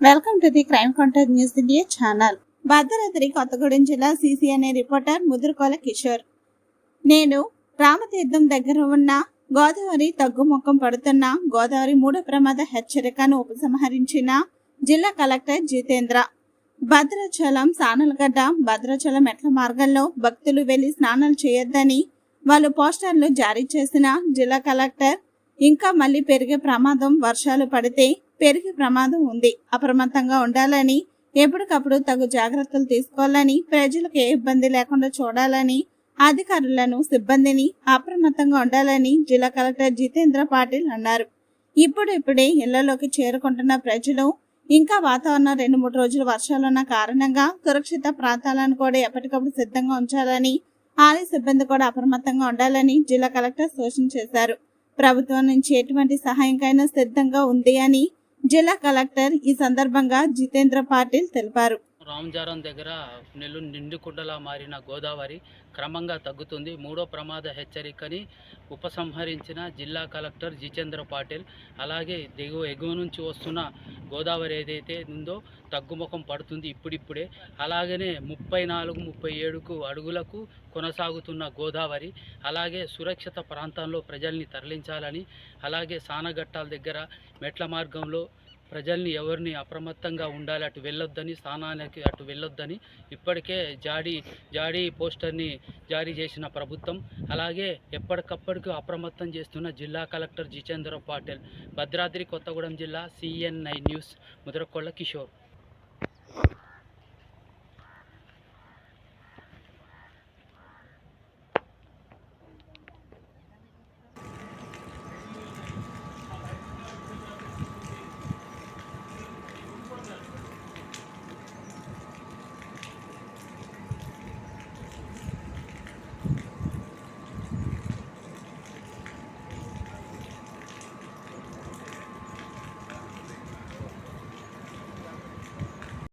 Welcome to the crime contact news India channel Bhadradri Kothagudem జిల్లా CC అనే reporter ముదురుకోల Kishore. నేను రామతీర్థం దగ్గర ఉన్న గోదావరి తగ్గుముఖం పడుతున్న గోదావరి మూడో ప్రమాద హెచ్చరికను ఉపసంహరించిన జిల్లా కలెక్టర్ జితేంద్ర. భద్రాచలం సానలగడ్డ భద్రాచలం మెట్ల మార్గంలో భక్తులు వెళ్ళి స్నానాలు చేయొద్దని వాళ్ళు పోస్టర్లు జారీ చేసిన జిల్లా కలెక్టర్ ఇంకా మళ్ళీ పెరిగే ప్రమాదం వర్షాలు పడితే పెరిగే ప్రమాదం ఉంది. అప్రమత్తంగా ఉండాలని ఎప్పటికప్పుడు తగు జాగ్రత్తలు తీసుకోవాలని ప్రజలకు ఏ ఇబ్బంది లేకుండా చూడాలని అధికారులను సిబ్బందిని అప్రమత్తంగా ఉండాలని జిల్లా కలెక్టర్ జితేంద్ర పాటిల్ అన్నారు. ఇప్పుడు ఇప్పుడే ఇళ్ళలోకి చేరుకుంటున్న ప్రజలు ఇంకా వాతావరణం రెండు మూడు రోజులు వర్షాలున్న కారణంగా సురక్షిత ప్రాంతాలను కూడా ఎప్పటికప్పుడు సిద్ధంగా ఉంచాలని ఆలయ సిబ్బంది కూడా అప్రమత్తంగా ఉండాలని జిల్లా కలెక్టర్ సూచన చేశారు. ప్రభుత్వం నుంచి ఎటువంటి సహాయంకైనా సిద్ధంగా ఉంది అని జిల్లా కలెక్టర్ ఈ సందర్భంగా జితేంద్ర పాటిల్ తెలిపారు. రామజారం దగ్గర నెల్లు నిండుకుండలా మారిన గోదావరి క్రమంగా తగ్గుతుంది. మూడో ప్రమాద హెచ్చరికని ఉపసంహరించిన జిల్లా కలెక్టర్ జితేంద్ర పాటిల్ అలాగే దిగువ ఎగువ నుంచి వస్తున్న గోదావరి ఏదైతే ఉందో తగ్గుముఖం పడుతుంది ఇప్పుడిప్పుడే. అలాగనే ముప్పై నాలుగు ముప్పై ఏడుకు అడుగులకు కొనసాగుతున్న గోదావరి అలాగే సురక్షిత ప్రాంతాల్లో ప్రజల్ని తరలించాలని అలాగే సానగట్టాల దగ్గర మెట్ల మార్గంలో ప్రజల్ని ఎవరిని అప్రమత్తంగా ఉండాలి అటు వెళ్ళొద్దని స్థానానికి అటు వెళ్ళొద్దని ఇప్పటికే జాడీ జాడీ పోస్టర్ని జారీ చేసిన ప్రభుత్వం అలాగే ఎప్పటికప్పటికి అప్రమత్తం చేస్తున్న జిల్లా కలెక్టర్ జితేంద్ర పాటిల్ భద్రాద్రి కొత్తగూడెం జిల్లా సిఎన్ఐ న్యూస్ ముద్రకొండ కిషోర్.